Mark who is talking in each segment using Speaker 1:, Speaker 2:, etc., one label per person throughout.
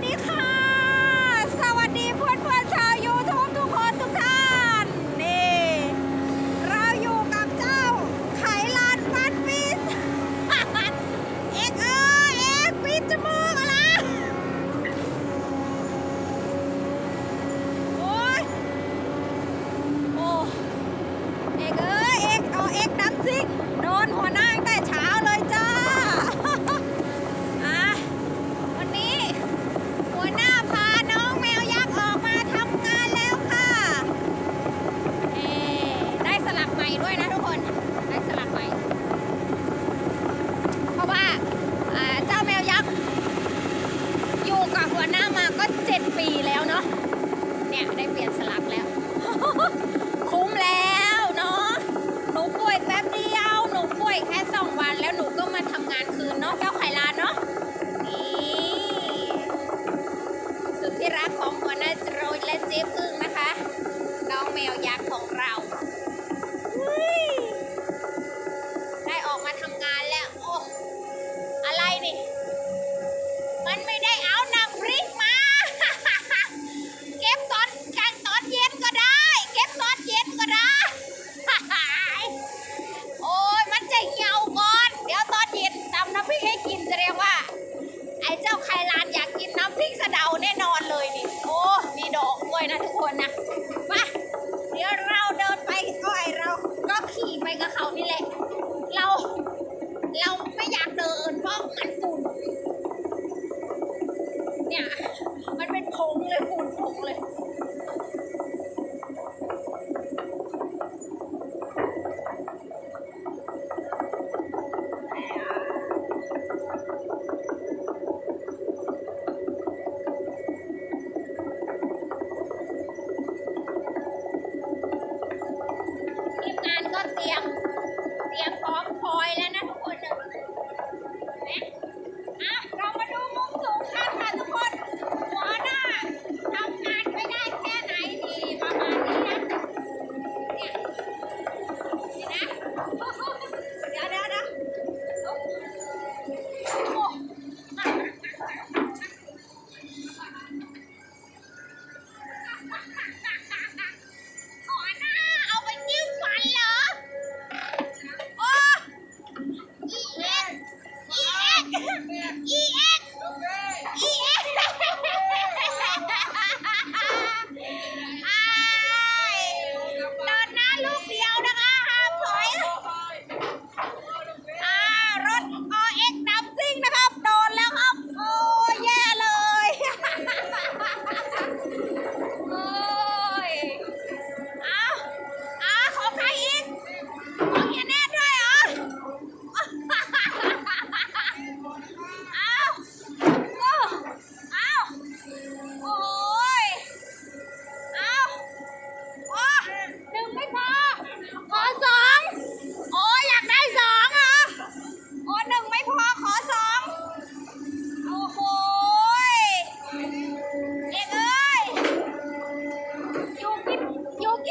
Speaker 1: สดี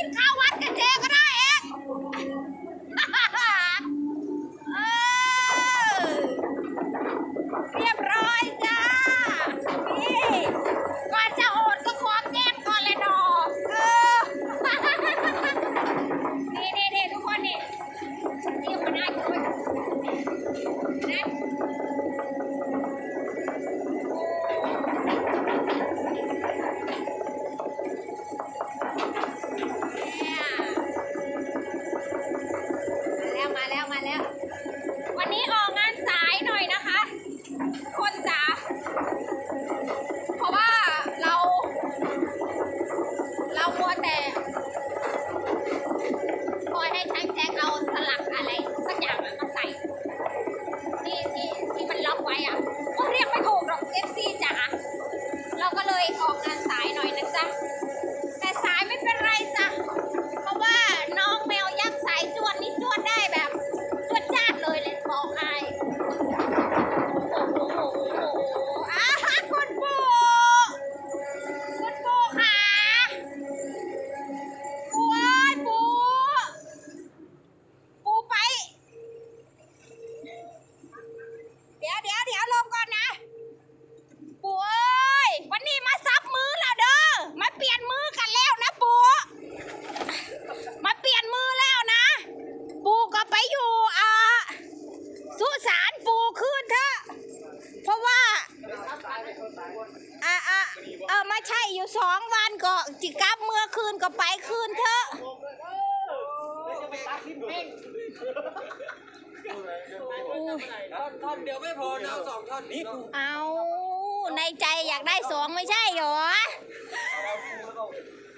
Speaker 1: fucking hour. อะอะเออไม่ใช่อยู่สองวันก็จิกลับเมื่อคืนก็ไปคืนเถอะ
Speaker 2: ท่อนเดียวไม่พอนะเอาสองท่อนนี้
Speaker 1: เอาในใจอยากได้สองไม่ใช่เหรอ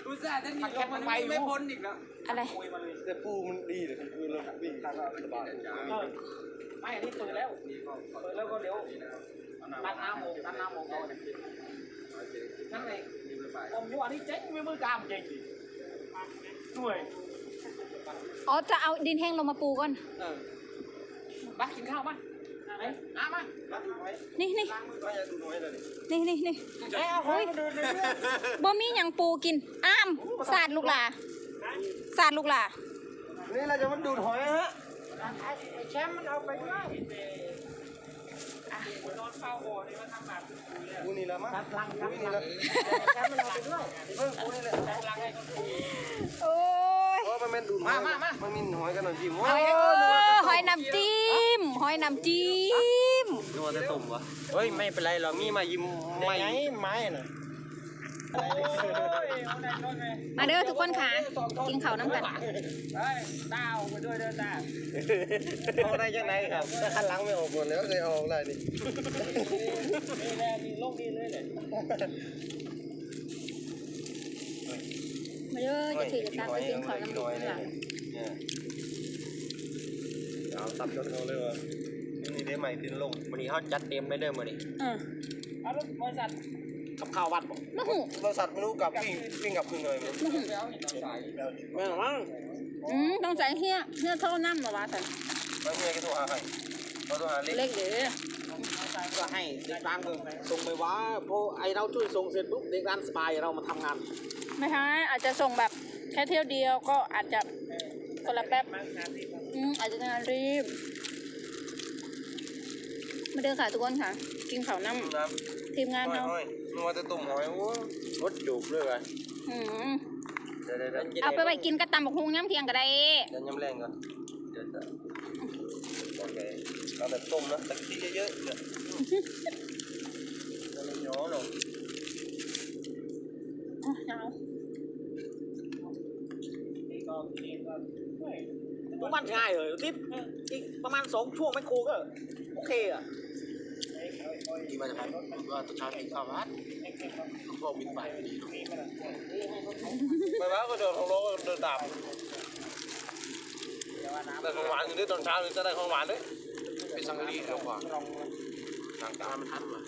Speaker 2: ดูสิจะหนีลงมันไม่พ้นอีกแล้ว
Speaker 1: อะไร
Speaker 3: แต่ปูมันดีเลยคือเราวิ่งทางเราสบาย
Speaker 2: ไม่อันนี้เปิดแล้วเปิดแล้วก็เดี๋ยว ตัดน้ำหมูตัดน้ำหมูเอาเนี่ยนั่นเองผมอยู่อันนี้เจ๊งไม่มือกามเจ๊งหน่วย
Speaker 1: อ๋อจะเอาดินแห้งลงมาปูก่อน
Speaker 2: เออมากินข้าวมาไหนน้ำมา
Speaker 1: นี่นี่นี่นี่นี่
Speaker 2: เอ้ยเอาของมาดูดู
Speaker 1: บ่มีหยังปูกิน อ้ามสาดลูกหลาสาดลูกหลา
Speaker 3: นี่เราจะมาดูดหอยฮะ
Speaker 2: แชมป์มันเอาไปด้วย นอนเฝ้าบ่อนี่มันทำแบบ
Speaker 3: ปูนี่ละมั้ง
Speaker 2: ตัดลัง
Speaker 3: ปูนี่ละ
Speaker 2: แชมป์มันเอาไปด้วย
Speaker 3: เพิ่งปูนี่แหละ
Speaker 2: ตัดลังให้เขาดู
Speaker 1: โอ้ย
Speaker 3: เพราะมันเป็นดูดหอยมันมีหอยกันหน่อยจิ้ม
Speaker 1: โอ้หอยน้ำจิ้มหอยน้ำจิ้ม
Speaker 3: ดูว่าจะตุ่มวะเฮ้ยไม่เป็นไรเรามีมายิ้มไม่ไม้น่ะ
Speaker 1: มาเด้อทุกคนค่ะกินข้าวน้ำกัน
Speaker 2: เฮ้ยตาเอาไปด้วยเด้อตา
Speaker 3: เอาได้ยังไงครับถ้าคันหลังไม่ออกหมดแล้วเลยเอาออกได้นี่
Speaker 2: นี่แหละมีโลกนี้เลยเลย
Speaker 1: มาเด้อจะถือจะตามไปกินข้าวน้ำลูกน้ำหลัง
Speaker 3: เอาตับจนเขาเลยวะนี่ได้ใหม่ขึ้นลง
Speaker 4: วันนี้เขาจัดเต็มไม่เดิมวันนี้
Speaker 1: เออ
Speaker 2: เอารถบริษัท กับข้าววัดบอก
Speaker 1: มะหู
Speaker 3: บริษัทไม่รู้กลับวิ่งวิ่งกลับคืนเลยมั้ง
Speaker 1: มะหู
Speaker 2: ไปเอาหินสาย
Speaker 4: ไม่หรอกมั้ง
Speaker 1: อืมต้องใส่เฮียเฮียเท่าน้ำเหรอวะท่าน
Speaker 3: ไม่มีใครโทรหาใครเขาโทรหาเล็ก
Speaker 1: เล็กเด้อ
Speaker 4: ก็ให้เด็กร้านก็ส่งไปว่าพอไอเราช่วยส่งเสร็จปุ๊บเด็กร้านสบายเรามาทำงาน
Speaker 1: ไม่ใช่อาจจะส่งแบบแค่เที่ยวเดียวก็อาจจะคนละแป๊บอืมอาจจะงานรีบมาเดินค่ะทุกคนค่ะ กินข้าวน้
Speaker 3: น้ำำ
Speaker 1: ทีมงาน
Speaker 3: ห้อย
Speaker 1: เรา
Speaker 3: ห้อย นึกว่าจะตุ่มหอยโอ้
Speaker 4: รถจูบเลยไง
Speaker 1: อืม
Speaker 3: เดี๋ยวเดี๋ยวเดี๋ยว
Speaker 1: เอาไปไปกินกระตำบักฮุงย้ำเที่ยงก็ได้
Speaker 3: เดี๋ยวย้ำแรงก่อนเดี๋ยวจะโอเคเอาแบบต้มนะแต่ที่เยอะๆเดี๋ยวจะไม่ย้อนหรอก
Speaker 1: อ๋อเอา
Speaker 2: นี่ก็นี่ก็เฮ้ย
Speaker 4: ทุกมันง่ายเลยทิปอีกประมาณสองช่วงไม่ครูก็โอเคอะ
Speaker 3: ที่มาจากไหนว่าตัวชาติข้าวพัดพวกมิดไปไม่ว่าก็เดินของโลก็เดินตามแต่ของหวานอยู่ที่ตอนเช้านี่จะได้ของหวานด้วยเป็นสังกะรีของหวานทางตามมันทันมา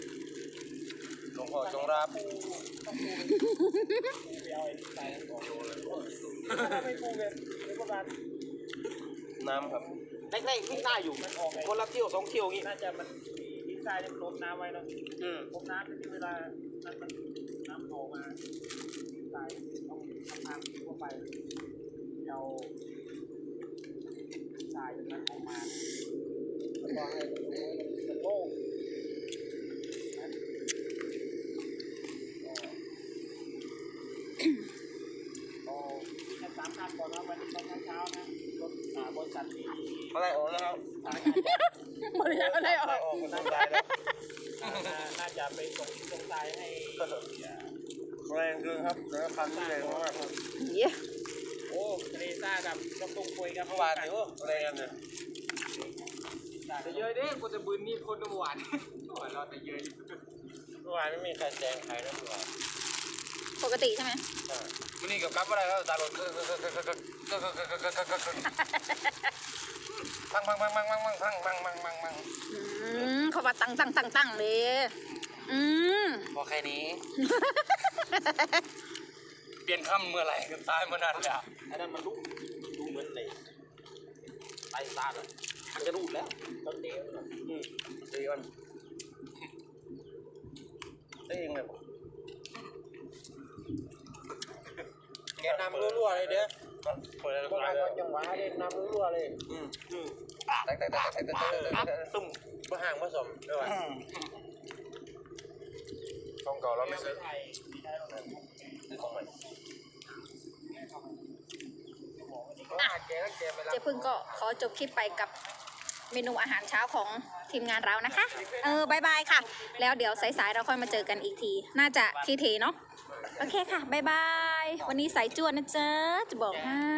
Speaker 3: หลวงพ่อจงรับ
Speaker 2: ไม่กูเลยไม่ประมาณ
Speaker 3: น้ำครับ
Speaker 4: แรกๆวิ่งได้อยู่คนละเที่ยวสองเที่ยวอย่างงี้
Speaker 2: น่าจะมัน ดีไซน์มันลดน้ำไว้เนาะ
Speaker 4: อืม
Speaker 2: ลดน้ำเป็นที่เวลานั้นมันน้ำโผล่มาดีไซน์ต้องทำทางทั่วไปเอาดีไซน์มันออกมาแล้วก็ให้มันโล่งก็แค่สามพันก่อนนะวันนี้ตอนเช้าๆนะรถอ่าบริษัทที่
Speaker 3: อะไรออกแล้วครับ
Speaker 1: บริษัทอะไรออก
Speaker 3: อะไรออกคนทางซ้ายแล้ว
Speaker 2: น่าน่าจะไปส่งส่งสายให้
Speaker 3: แรงเกินครับแล้วคันที่แรงมากครับ
Speaker 1: เหี้ย
Speaker 2: โอ้เทรซ่ากับกระตุงคุยกับ
Speaker 3: เมื่อวานนี่โอ้แรงกันเนี่ย
Speaker 2: แต่เยอะเด้กูจะบืนนี่คนเมื่อวานเมื่อวานเราแต่เยอะ
Speaker 3: เมื่อวานไม่มีใครแจงใครนะเมื่อวาน
Speaker 1: ปกติใช่ไหม
Speaker 3: วันนี้กับกับอะไรครับตาหลดพังพังพังพังพังพังพังพังพังพังพัง
Speaker 1: อืมเขาว่าตั้งตั้งตั้งตั้งเลยอืม
Speaker 3: พอแค่นี้ เปลี่ยนคำเมื่อไหร่กันตายเมื่อนั้นแล้ว
Speaker 4: ไอ้นั่นมันลุกดูเหมือนเลยไตตาเลยมันจะรูดแล้วตอนเดียว
Speaker 3: ดีก่อนเองเลย
Speaker 4: แกนำรัวๆเลยเด้อ
Speaker 3: เปิดแล้ว
Speaker 4: พวกเราก็จังหวะให้เล่นนำรัวๆเลย
Speaker 3: อืมอืมแตกแตกแตกแตกแตกแตกตุ้มมาห่างมาสมด้วยของเก่าเราไม่ซื้อ
Speaker 2: ไทย
Speaker 3: ซื้ อของใหม่ะ
Speaker 1: เจ๊พึ่งก็ขอจบคลิปไปกับเมนูอาหารเช้าของทีมงานเรานะคะ เออบายบายค่ะ แล้วเดี๋ยวสายๆเราค่อยมาเจอกันอีกที น่าจะทีเทเนาะ โอเคค่ะบายบาย วันนี้สายจวนนะเจ๊จะบอกให้